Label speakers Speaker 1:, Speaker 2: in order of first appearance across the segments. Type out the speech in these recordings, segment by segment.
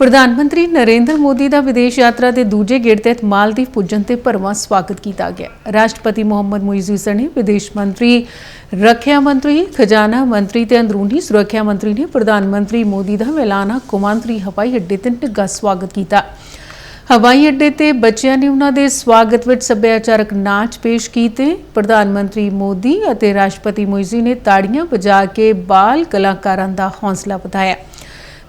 Speaker 1: ਪ੍ਰਧਾਨ ਮੰਤਰੀ ਨਰਿੰਦਰ ਮੋਦੀ ਦਾ ਵਿਦੇਸ਼ ਯਾਤਰਾ ਦੇ ਦੂਜੇ ਗੇੜ ਤਹਿਤ ਮਾਲਦੀਵ ਪੁੱਜਣ ਤੇ ਭਰਵਾਂ ਸਵਾਗਤ ਕੀਤਾ ਗਿਆ। ਰਾਸ਼ਟਰਪਤੀ ਮੁਹੰਮਦ ਮੁਇਜ਼ੂ ਸਣੇ ਵਿਦੇਸ਼ ਮੰਤਰੀ, ਰੱਖਿਆ ਮੰਤਰੀ, ਖਜ਼ਾਨਾ ਮੰਤਰੀ ਤੇ ਅੰਦਰੂਨੀ ਸੁਰੱਖਿਆ ਮੰਤਰੀ ਨੇ ਪ੍ਰਧਾਨ ਮੰਤਰੀ ਮੋਦੀ ਦਾ ਮੈਲਾਨਾ ਕੁਮਾਂਤਰੀ ਹਵਾਈ ਅੱਡੇ ਤੇ ਨਿੱਘਾ ਸਵਾਗਤ ਕੀਤਾ। ਹਵਾਈ ਅੱਡੇ ਤੇ ਬੱਚਿਆਂ ਨੇ ਉਹਨਾਂ ਦੇ ਸਵਾਗਤ ਵਿੱਚ ਸੱਭਿਆਚਾਰਕ ਨਾਚ ਪੇਸ਼ ਕੀਤੇ। ਪ੍ਰਧਾਨ ਮੰਤਰੀ ਮੋਦੀ ਅਤੇ ਰਾਸ਼ਟਰਪਤੀ ਮੁਇਜ਼ੀ ਨੇ ਤਾੜੀਆਂ ਵਜਾ ਕੇ ਬਾਲ ਕਲਾਕਾਰਾਂ ਦਾ ਹੌਸਲਾ ਵਧਾਇਆ।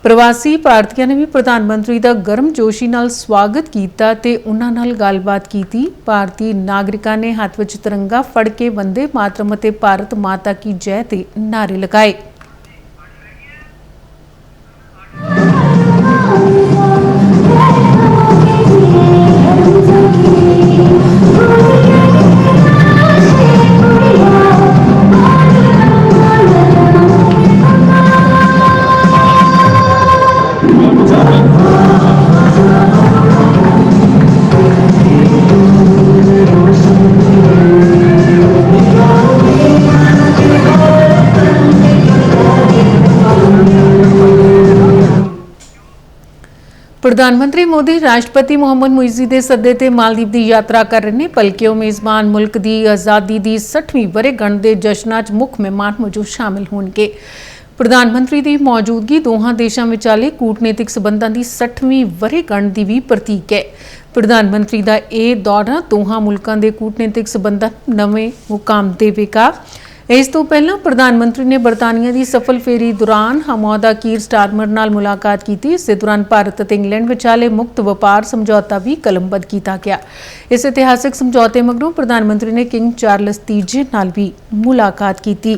Speaker 1: ਪ੍ਰਵਾਸੀ ਭਾਰਤੀਆਂ ਨੇ ਵੀ ਪ੍ਰਧਾਨ ਮੰਤਰੀ ਦਾ ਗਰਮ ਜੋਸ਼ੀ ਨਾਲ ਸਵਾਗਤ ਕੀਤਾ ਤੇ ਉਹਨਾਂ ਨਾਲ ਗੱਲਬਾਤ ਕੀਤੀ। ਭਾਰਤੀ ਨਾਗਰਿਕਾਂ ਨੇ ਹੱਥ ਵਿੱਚ ਤਿਰੰਗਾ ਫੜ ਕੇ ਵੰਦੇ ਮਾਤਰਮ ਅਤੇ ਭਾਰਤ ਮਾਤਾ ਕੀ ਜੈ 'ਤੇ ਨਾਰੇ ਲਗਾਏ। ਪ੍ਰਧਾਨ ਮੰਤਰੀ ਮੋਦੀ, ਰਾਸ਼ਟਰਪਤੀ ਮੁਹੰਮਦ ਮੁਇਜ਼ੀ ਦੇ ਸੱਦੇ ਤੇ ਮਾਲਦੀਵ ਦੀ ਯਾਤਰਾ ਕਰ ਰਹੇ ਨੇ ਭਲਕਿਓ ਮੇਜ਼ਬਾਨ ਮੁਲਕ ਦੀ ਆਜ਼ਾਦੀ ਦੀ 60ਵੀਂ ਵਰ੍ਹੇਗੰਢ ਦੇ ਜਸ਼ਨਾਂ 'ਚ ਮੁੱਖ ਮਹਿਮਾਨ ਵਜੋਂ ਸ਼ਾਮਿਲ ਹੋਣਗੇ। ਪ੍ਰਧਾਨ ਮੰਤਰੀ ਦੀ ਮੌਜੂਦਗੀ ਦੋਹਾਂ ਦੇਸ਼ਾਂ ਵਿਚਾਲੇ ਕੂਟਨੀਤਿਕ ਸਬੰਧਾਂ ਦੀ 60ਵੀਂ ਵਰ੍ਹੇਗੰਢ ਦੀ ਵੀ ਪ੍ਰਤੀਕ ਹੈ। ਪ੍ਰਧਾਨ ਮੰਤਰੀ ਦਾ ਇਹ ਦੌਰਾ ਦੋਹਾਂ ਮੁਲਕਾਂ ਦੇ ਕੂਟਨੀਤਿਕ ਸਬੰਧਾਂ, ਨਵੇਂ ਮੁਕਾਮ ਦੇਵੇਗਾ। ਇਸ ਤੋਂ ਪਹਿਲਾਂ ਪ੍ਰਧਾਨ ਮੰਤਰੀ ਨੇ ਬਰਤਾਨੀਆ ਦੀ ਸਫਲ ਫੇਰੀ ਦੌਰਾਨ ਹਮੌਦਾ ਕੀਰ ਸਟਾਰਮਰ ਨਾਲ ਮੁਲਾਕਾਤ ਕੀਤੀ, ਇਸੇ ਦੌਰਾਨ ਭਾਰਤ ਅਤੇ ਇੰਗਲੈਂਡ ਵਿਚਾਲੇ ਮੁਕਤ ਵਪਾਰ ਸਮਝੌਤਾ ਵੀ ਕਲਮਬੱਧ ਕੀਤਾ ਗਿਆ। ਇਸ ਇਤਿਹਾਸਕ ਸਮਝੌਤੇ ਮਗਰੋਂ ਪ੍ਰਧਾਨ ਮੰਤਰੀ ਨੇ ਕਿੰਗ ਚਾਰਲਸ ਤੀਜੇ ਨਾਲ ਵੀ ਮੁਲਾਕਾਤ ਕੀਤੀ।